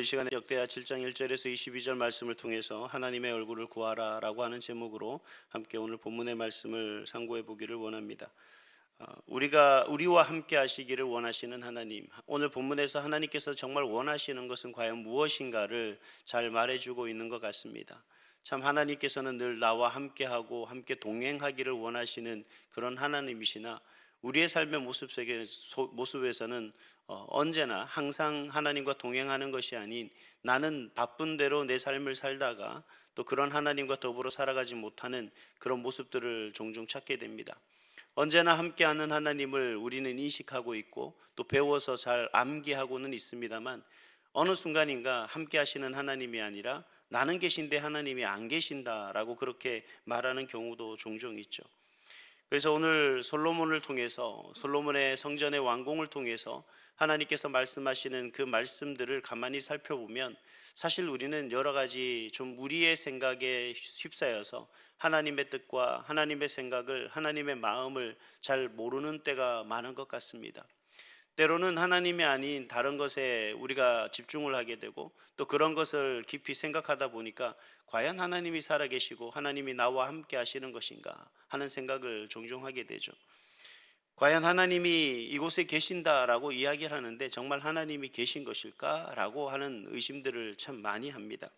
이 시간에 역대하 7장 1절에서 22절 말씀을 통해서 하나님의 얼굴을 구하라라고 하는 제목으로 함께 오늘 본문의 말씀을 상고해 보기를 원합니다. 어, 우리가 우리와 함께 하시기를 원하시는 하나님. 오늘 본문에서 하나님께서 정말 원하시는 것은 과연 무엇인가를 잘 말해 주고 있는 것 같습니다. 참 하나님께서는 늘 나와 함께하고 함께 동행하기를 원하시는 그런 하나님이시나 우리의 삶의 모습 세계 모습에서는 어, 언제나 항상 하나님과 동행하는 것이 아닌 나는 바쁜 대로 내 삶을 살다가 또 그런 하나님과 더불어 살아가지 못하는 그런 모습들을 종종 찾게 됩니다. 언제나 함께하는 하나님을 우리는 인식하고 있고 또 배워서 잘 암기하고는 있습니다만 어느 순간인가 함께하시는 하나님이 아니라 나는 계신데 하나님이 안 계신다라고 그렇게 말하는 경우도 종종 있죠. 그래서 오늘 솔로몬을 통해서 솔로몬의 성전의 완공을 통해서 하나님께서 말씀하시는 그 말씀들을 가만히 살펴보면 사실 우리는 여러 가지 좀 우리의 생각에 휩싸여서 하나님의 뜻과 하나님의 생각을 하나님의 마음을 잘 모르는 때가 많은 것 같습니다. 때로는 하나님이 아닌 다른 것에 우리가 집중을 하게 되고 또 그런 것을 깊이 생각하다 보니까 과연 하나님이 살아계시고 하나님이 나와 함께 하시는 것인가 하는 생각을 종종 하게 되죠. 과연 하나님이 이곳에 계신다라고 이야기를 하는데 정말 하나님이 계신 것일까라고 하는 의심들을 참 많이 합니다.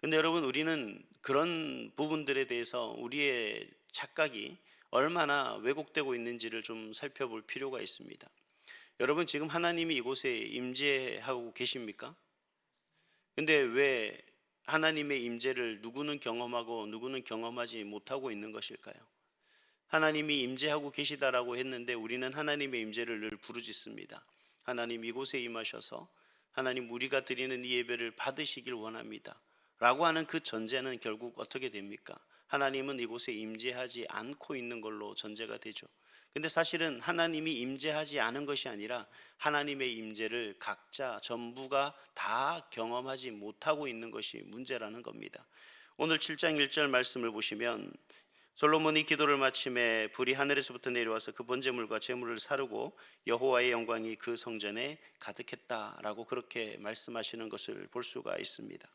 근데 여러분 우리는 그런 부분들에 대해서 우리의 착각이 얼마나 왜곡되고 있는지를 좀 살펴볼 필요가 있습니다. 여러분 지금 하나님이 이곳에 임재하고 계십니까? 근데 왜 하나님의 임재를 누구는 경험하고 누구는 경험하지 못하고 있는 것일까요? 하나님이 임재하고 계시다라고 했는데 우리는 하나님의 임재를 늘 부르짖습니다. 하나님 이곳에 임하셔서 하나님 우리가 드리는 이 예배를 받으시길 원합니다. 라고 하는 그 전제는 결국 어떻게 됩니까? 하나님은 이곳에 임재하지 않고 있는 걸로 전제가 되죠. 근데 사실은 하나님이 임재하지 않은 것이 아니라 하나님의 임재를 각자 전부가 다 경험하지 못하고 있는 것이 문제라는 겁니다. 오늘 7장 1절 말씀을 보시면 솔로몬이 기도를 마침에 불이 하늘에서부터 내려와서 그 번제물과 제물을 사르고 여호와의 영광이 그 성전에 가득했다라고 그렇게 말씀하시는 것을 볼 수가 있습니다.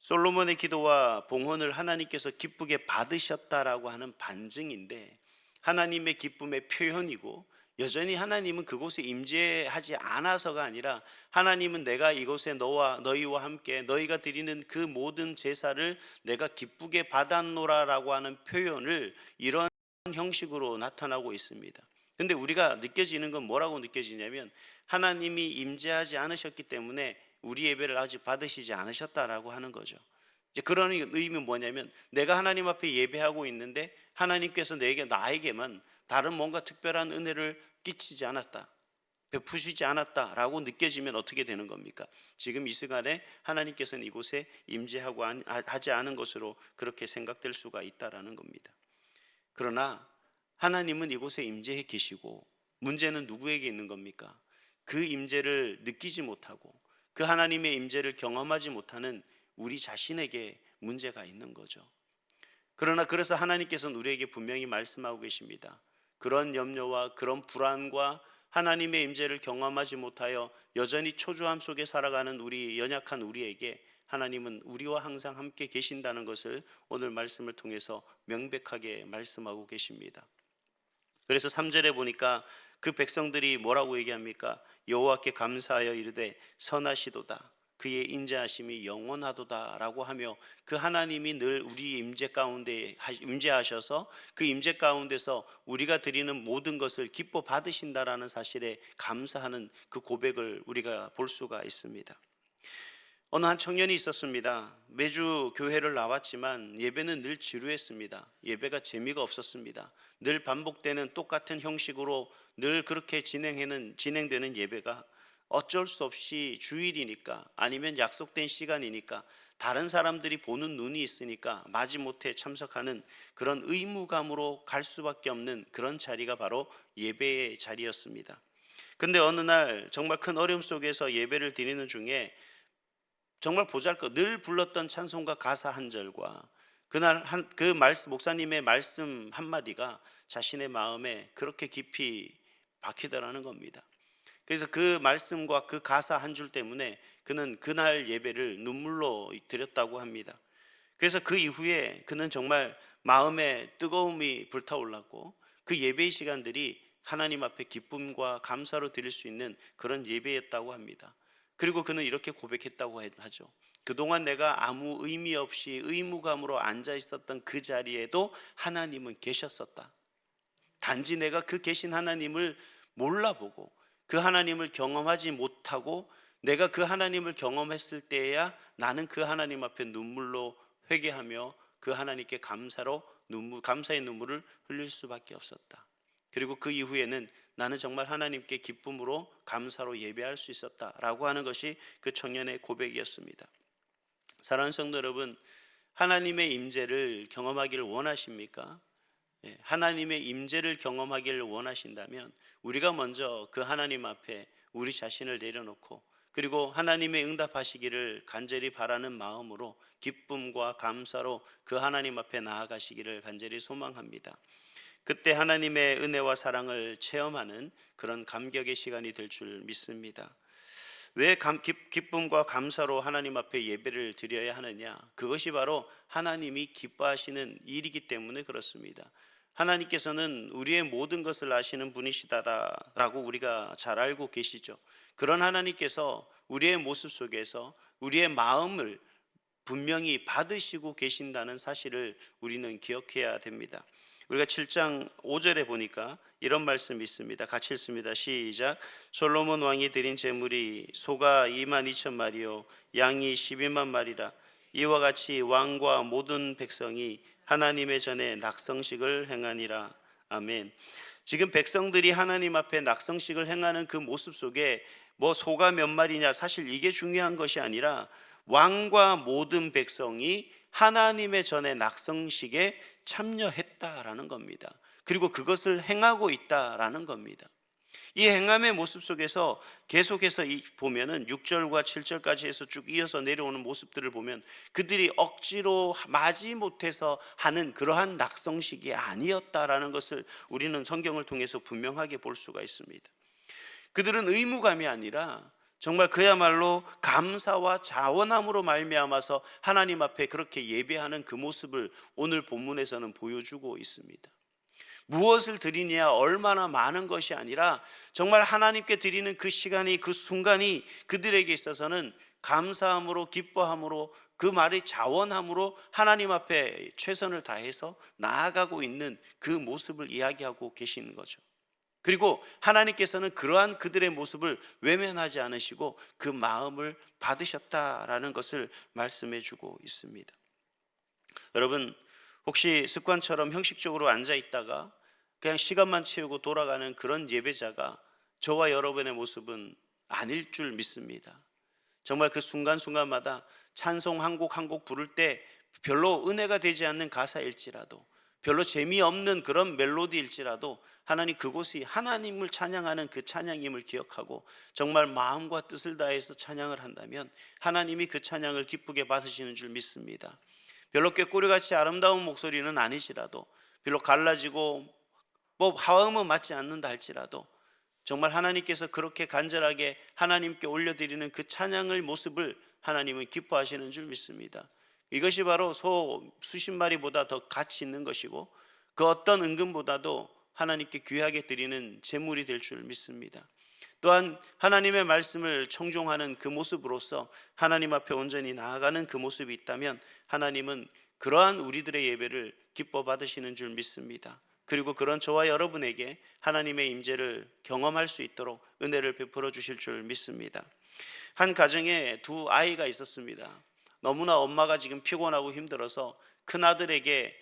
솔로몬의 기도와 봉헌을 하나님께서 기쁘게 받으셨다라고 하는 반증인데 하나님의 기쁨의 표현이고 여전히 하나님은 그곳에 임재하지 않아서가 아니라 하나님은 내가 이곳에 너와 너희와 함께 너희가 드리는 그 모든 제사를 내가 기쁘게 받았노라라고 하는 표현을 이런 형식으로 나타나고 있습니다. 근데 우리가 느껴지는 건 뭐라고 느껴지냐면 하나님이 임재하지 않으셨기 때문에 우리 예배를 아직 받으시지 않으셨다라고 하는 거죠. 이제 그런 의미는 뭐냐면 내가 하나님 앞에 예배하고 있는데 하나님께서 내게 나에게만 다른 뭔가 특별한 은혜를 끼치지 않았다. 베푸시지 않았다라고 느껴지면 어떻게 되는 겁니까? 지금 이 시간에 하나님께서는 이곳에 임재하고 하지 않은 것으로 그렇게 생각될 수가 있다라는 겁니다. 그러나 하나님은 이곳에 임재해 계시고 문제는 누구에게 있는 겁니까? 그 임재를 느끼지 못하고 그 하나님의 임재를 경험하지 못하는 우리 자신에게 문제가 있는 거죠. 그러나 그래서 하나님께서는 우리에게 분명히 말씀하고 계십니다. 그런 염려와 그런 불안과 하나님의 임재를 경험하지 못하여 여전히 초조함 속에 살아가는 우리 연약한 우리에게 하나님은 우리와 항상 함께 계신다는 것을 오늘 말씀을 통해서 명백하게 말씀하고 계십니다. 그래서 3절에 보니까 그 백성들이 뭐라고 얘기합니까? 여호와께 감사하여 이르되 선하시도다. 그의 인자하심이 영원하도다라고 하며 그 하나님이 늘 우리 임재 가운데 임재하셔서 그 임재 가운데서 우리가 드리는 모든 것을 기뻐 받으신다라는 사실에 감사하는 그 고백을 우리가 볼 수가 있습니다. 어느 한 청년이 있었습니다. 매주 교회를 나왔지만 예배는 늘 지루했습니다. 예배가 재미가 없었습니다. 늘 반복되는 똑같은 형식으로 늘 그렇게 진행되는 예배가 어쩔 수 없이 주일이니까 아니면 약속된 시간이니까 다른 사람들이 보는 눈이 있으니까 마지못해 참석하는 그런 의무감으로 갈 수밖에 없는 그런 자리가 바로 예배의 자리였습니다. 근데 어느 날 정말 큰 어려움 속에서 예배를 드리는 중에 정말 보잘것 늘 불렀던 찬송가 가사 한 절과 그날 한, 그 말씀 목사님의 말씀 한 마디가 자신의 마음에 그렇게 깊이 박히더라는 겁니다. 그래서 그 말씀과 그 가사 한 줄 때문에 그는 그날 예배를 눈물로 드렸다고 합니다. 그래서 그 이후에 그는 정말 마음에 뜨거움이 불타올랐고 그 예배의 시간들이 하나님 앞에 기쁨과 감사로 드릴 수 있는 그런 예배였다고 합니다. 그리고 그는 이렇게 고백했다고 하죠. 그동안 내가 아무 의미 없이 의무감으로 앉아 있었던 그 자리에도 하나님은 계셨었다. 단지 내가 그 계신 하나님을 몰라보고 그 하나님을 경험하지 못하고 내가 그 하나님을 경험했을 때야 나는 그 하나님 앞에 눈물로 회개하며 그 하나님께 감사로 눈물 감사의 눈물을 흘릴 수밖에 없었다. 그리고 그 이후에는 나는 정말 하나님께 기쁨으로 감사로 예배할 수 있었다라고 하는 것이 그 청년의 고백이었습니다. 사랑하는 성도 여러분, 하나님의 임재를 경험하기를 원하십니까? 예, 하나님의 임재를 경험하기를 원하신다면 우리가 먼저 그 하나님 앞에 우리 자신을 내려놓고 그리고 하나님의 응답하시기를 간절히 바라는 마음으로 기쁨과 감사로 그 하나님 앞에 나아가시기를 간절히 소망합니다. 그때 하나님의 은혜와 사랑을 체험하는 그런 감격의 시간이 될 줄 믿습니다. 왜 감, 기, 기쁨과 감사로 하나님 앞에 예배를 드려야 하느냐? 그것이 바로 하나님이 기뻐하시는 일이기 때문에 그렇습니다. 하나님께서는 우리의 모든 것을 아시는 분이시다라고 우리가 잘 알고 계시죠. 그런 하나님께서 우리의 모습 속에서 우리의 마음을 분명히 받으시고 계신다는 사실을 우리는 기억해야 됩니다. 우리가 7장 5절에 보니까 이런 말씀이 있습니다. 같이 읽습니다. 시작. 솔로몬 왕이 드린 제물이 소가 2만 2천 마리요 양이 12만 마리라. 이와 같이 왕과 모든 백성이 하나님의 전에 낙성식을 행하니라. 아멘. 지금 백성들이 하나님 앞에 낙성식을 행하는 그 모습 속에 뭐 소가 몇 마리냐 사실 이게 중요한 것이 아니라 왕과 모든 백성이 하나님의 전에 낙성식에 참여했다라는 겁니다. 그리고 그것을 행하고 있다라는 겁니다. 이 행함의 모습 속에서 계속해서 보면은 6절과 7절까지 해서 쭉 이어서 내려오는 모습들을 보면 그들이 억지로 마지 못해서 하는 그러한 낙성식이 아니었다라는 것을 우리는 성경을 통해서 분명하게 볼 수가 있습니다. 그들은 의무감이 아니라 정말 그야말로 감사와 자원함으로 말미암아서 하나님 앞에 그렇게 예배하는 그 모습을 오늘 본문에서는 보여주고 있습니다. 무엇을 드리냐 얼마나 많은 것이 아니라 정말 하나님께 드리는 그 시간이 그 순간이 그들에게 있어서는 감사함으로 기뻐함으로 그 말이 자원함으로 하나님 앞에 최선을 다해서 나아가고 있는 그 모습을 이야기하고 계시는 거죠. 그리고 하나님께서는 그러한 그들의 모습을 외면하지 않으시고 그 마음을 받으셨다라는 것을 말씀해 주고 있습니다. 여러분, 혹시 습관처럼 형식적으로 앉아 있다가 그냥 시간만 채우고 돌아가는 그런 예배자가 저와 여러분의 모습은 아닐 줄 믿습니다. 정말 그 순간순간마다 찬송 한 곡 한 곡 부를 때 별로 은혜가 되지 않는 가사일지라도 별로 재미없는 그런 멜로디일지라도 하나님 그곳이 하나님을 찬양하는 그 찬양임을 기억하고 정말 마음과 뜻을 다해서 찬양을 한다면 하나님이 그 찬양을 기쁘게 받으시는 줄 믿습니다. 별로 꾀꼬리같이 아름다운 목소리는 아니시라도 별로 갈라지고 뭐 화음은 맞지 않는다 할지라도 정말 하나님께서 그렇게 간절하게 하나님께 올려드리는 그 찬양의 모습을 하나님은 기뻐하시는 줄 믿습니다. 이것이 바로 소 수십 마리보다 더 가치 있는 것이고 그 어떤 은금보다도 하나님께 귀하게 드리는 제물이 될 줄 믿습니다. 또한 하나님의 말씀을 청종하는 그 모습으로서 하나님 앞에 온전히 나아가는 그 모습이 있다면 하나님은 그러한 우리들의 예배를 기뻐 받으시는 줄 믿습니다. 그리고 그런 저와 여러분에게 하나님의 임재를 경험할 수 있도록 은혜를 베풀어 주실 줄 믿습니다. 한 가정에 두 아이가 있었습니다. 너무나 엄마가 지금 피곤하고 힘들어서 큰 아들에게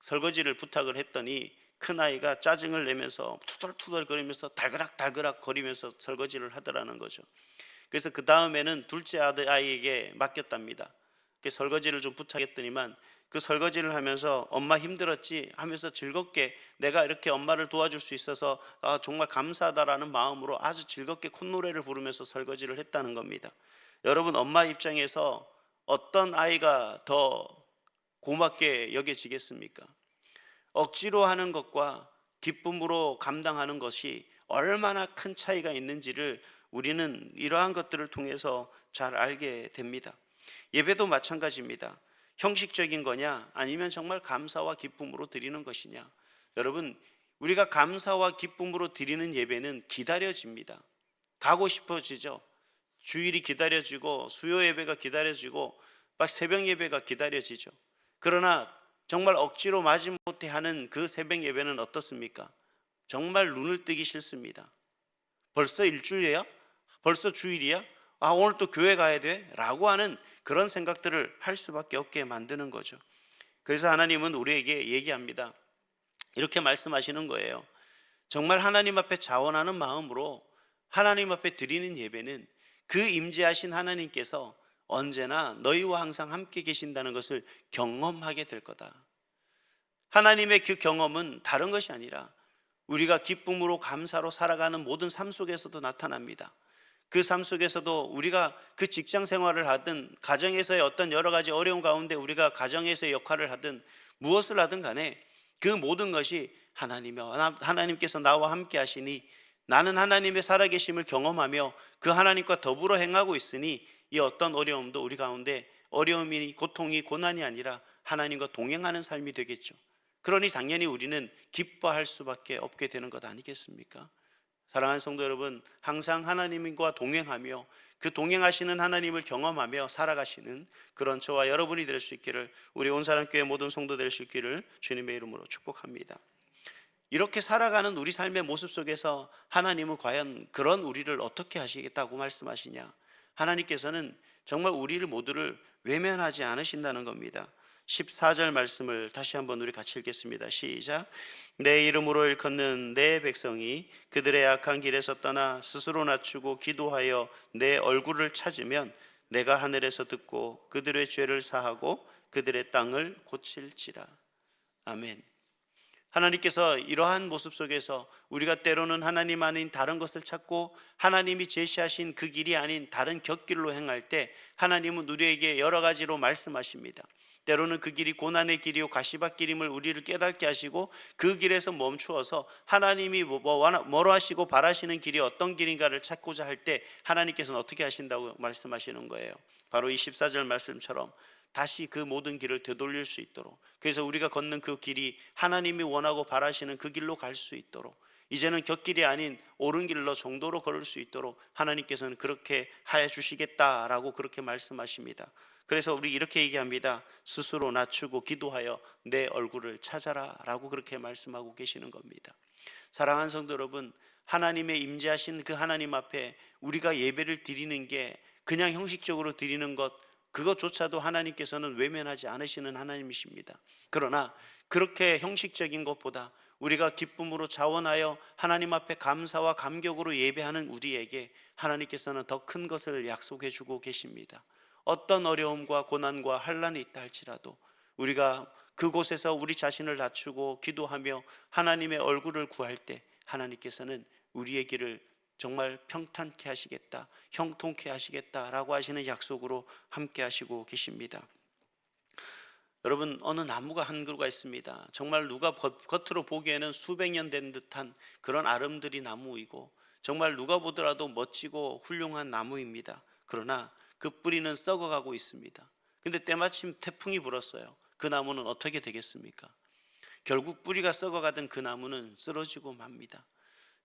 설거지를 부탁을 했더니 큰 아이가 짜증을 내면서 투덜투덜 거리면서 달그락달그락 거리면서 설거지를 하더라는 거죠. 그래서 그 다음에는 둘째 아들 아이에게 맡겼답니다. 설거지를 좀 부탁했더니만 그 설거지를 하면서 엄마 힘들었지 하면서 즐겁게 내가 이렇게 엄마를 도와줄 수 있어서 아, 정말 감사하다라는 마음으로 아주 즐겁게 콧노래를 부르면서 설거지를 했다는 겁니다. 여러분 엄마 입장에서 어떤 아이가 더 고맙게 여겨지겠습니까? 억지로 하는 것과 기쁨으로 감당하는 것이 얼마나 큰 차이가 있는지를 우리는 이러한 것들을 통해서 잘 알게 됩니다. 예배도 마찬가지입니다. 형식적인 거냐 아니면 정말 감사와 기쁨으로 드리는 것이냐. 여러분, 우리가 감사와 기쁨으로 드리는 예배는 기다려집니다. 가고 싶어지죠. 주일이 기다려지고 수요 예배가 기다려지고 막 새벽 예배가 기다려지죠. 그러나 정말 억지로 마지못해 하는 그 새벽 예배는 어떻습니까? 정말 눈을 뜨기 싫습니다. 벌써 일주일이야? 벌써 주일이야? 아, 오늘 또 교회 가야 돼? 라고 하는 그런 생각들을 할 수밖에 없게 만드는 거죠. 그래서 하나님은 우리에게 얘기합니다. 이렇게 말씀하시는 거예요. 정말 하나님 앞에 자원하는 마음으로 하나님 앞에 드리는 예배는 그 임재하신 하나님께서 언제나 너희와 항상 함께 계신다는 것을 경험하게 될 거다. 하나님의 그 경험은 다른 것이 아니라 우리가 기쁨으로 감사로 살아가는 모든 삶 속에서도 나타납니다. 그 삶 속에서도 우리가 그 직장 생활을 하든 가정에서의 어떤 여러 가지 어려운 가운데 우리가 가정에서의 역할을 하든 무엇을 하든 간에 그 모든 것이 하나님의 하나님께서 나와 함께 하시니 나는 하나님의 살아계심을 경험하며 그 하나님과 더불어 행하고 있으니 이 어떤 어려움도 우리 가운데 어려움이 고통이 고난이 아니라 하나님과 동행하는 삶이 되겠죠. 그러니 당연히 우리는 기뻐할 수밖에 없게 되는 것 아니겠습니까? 사랑하는 성도 여러분, 항상 하나님과 동행하며 그 동행하시는 하나님을 경험하며 살아가시는 그런 저와 여러분이 될 수 있기를 우리 온사람교회 모든 성도 될 수 있기를 주님의 이름으로 축복합니다. 이렇게 살아가는 우리 삶의 모습 속에서 하나님은 과연 그런 우리를 어떻게 하시겠다고 말씀하시냐? 하나님께서는 정말 우리를 모두를 외면하지 않으신다는 겁니다. 14절 말씀을 다시 한번 우리 같이 읽겠습니다. 시작. 내 이름으로 일컫는 내 백성이 그들의 악한 길에서 떠나 스스로 낮추고 기도하여 내 얼굴을 찾으면 내가 하늘에서 듣고 그들의 죄를 사하고 그들의 땅을 고칠지라. 아멘. 하나님께서 이러한 모습 속에서 우리가 때로는 하나님 아닌 다른 것을 찾고 하나님이 제시하신 그 길이 아닌 다른 곁길로 행할 때 하나님은 우리에게 여러 가지로 말씀하십니다. 때로는 그 길이 고난의 길이요 가시밭길임을 우리를 깨닫게 하시고 그 길에서 멈추어서 하나님이 뭐, 뭐, 뭐로 하시고 바라시는 길이 어떤 길인가를 찾고자 할 때 하나님께서는 어떻게 하신다고 말씀하시는 거예요. 바로 이 14절 말씀처럼 다시 그 모든 길을 되돌릴 수 있도록 그래서 우리가 걷는 그 길이 하나님이 원하고 바라시는 그 길로 갈 수 있도록 이제는 곁길이 아닌 옳은 길로 정도로 걸을 수 있도록 하나님께서는 그렇게 하여 주시겠다라고 그렇게 말씀하십니다. 그래서 우리 이렇게 얘기합니다. 스스로 낮추고 기도하여 내 얼굴을 찾아라라고 그렇게 말씀하고 계시는 겁니다. 사랑하는 성도 여러분, 하나님의 임재하신 그 하나님 앞에 우리가 예배를 드리는 게 그냥 형식적으로 드리는 것 그것조차도 하나님께서는 외면하지 않으시는 하나님이십니다. 그러나 그렇게 형식적인 것보다 우리가 기쁨으로 자원하여 하나님 앞에 감사와 감격으로 예배하는 우리에게 하나님께서는 더 큰 것을 약속해 주고 계십니다. 어떤 어려움과 고난과 환란이 있다 할지라도 우리가 그곳에서 우리 자신을 낮추고 기도하며 하나님의 얼굴을 구할 때 하나님께서는 우리의 길을 정말 평탄케 하시겠다, 형통케 하시겠다라고 하시는 약속으로 함께 하시고 계십니다. 여러분 어느 나무가 한 그루가 있습니다. 정말 누가 겉으로 보기에는 수백 년 된 듯한 그런 아름드리 나무이고 정말 누가 보더라도 멋지고 훌륭한 나무입니다. 그러나 그 뿌리는 썩어가고 있습니다. 근데 때마침 태풍이 불었어요. 그 나무는 어떻게 되겠습니까? 결국 뿌리가 썩어가던 그 나무는 쓰러지고 맙니다.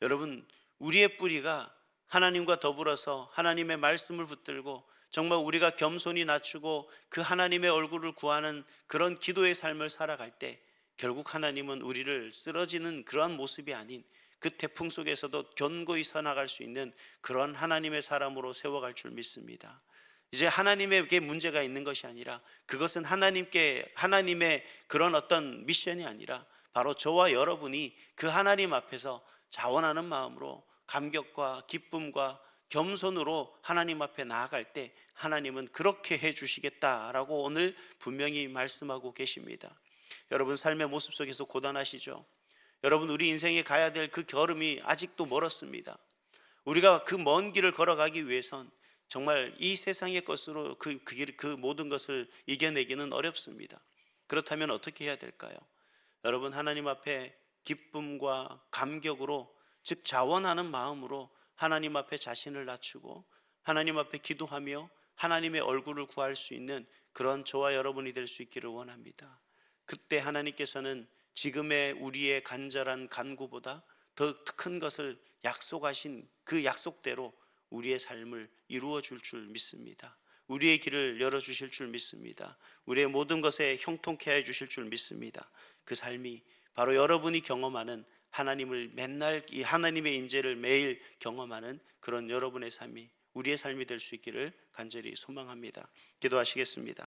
여러분 우리의 뿌리가 하나님과 더불어서 하나님의 말씀을 붙들고 정말 우리가 겸손히 낮추고 그 하나님의 얼굴을 구하는 그런 기도의 삶을 살아갈 때 결국 하나님은 우리를 쓰러지는 그러한 모습이 아닌 그 태풍 속에서도 견고히 서나갈 수 있는 그런 하나님의 사람으로 세워갈 줄 믿습니다. 이제 하나님에게 문제가 있는 것이 아니라 그것은 하나님께 하나님의 그런 어떤 미션이 아니라 바로 저와 여러분이 그 하나님 앞에서 자원하는 마음으로 감격과 기쁨과 겸손으로 하나님 앞에 나아갈 때 하나님은 그렇게 해 주시겠다라고 오늘 분명히 말씀하고 계십니다. 여러분 삶의 모습 속에서 고단하시죠? 여러분 우리 인생에 가야 될 그 걸음이 아직도 멀었습니다. 우리가 그 먼 길을 걸어가기 위해선 정말 이 세상의 것으로 그, 그, 길, 그 모든 것을 이겨내기는 어렵습니다. 그렇다면 어떻게 해야 될까요? 여러분 하나님 앞에 기쁨과 감격으로 즉 자원하는 마음으로 하나님 앞에 자신을 낮추고 하나님 앞에 기도하며 하나님의 얼굴을 구할 수 있는 그런 저와 여러분이 될 수 있기를 원합니다. 그때 하나님께서는 지금의 우리의 간절한 간구보다 더 큰 것을 약속하신 그 약속대로 우리의 삶을 이루어 줄 줄 믿습니다. 우리의 길을 열어 주실 줄 믿습니다. 우리의 모든 것에 형통케 해 주실 줄 믿습니다. 그 삶이 바로 여러분이 경험하는 하나님을 맨날 이 하나님의 임재를 매일 경험하는 그런 여러분의 삶이 우리의 삶이 될 수 있기를 간절히 소망합니다. 기도하시겠습니다.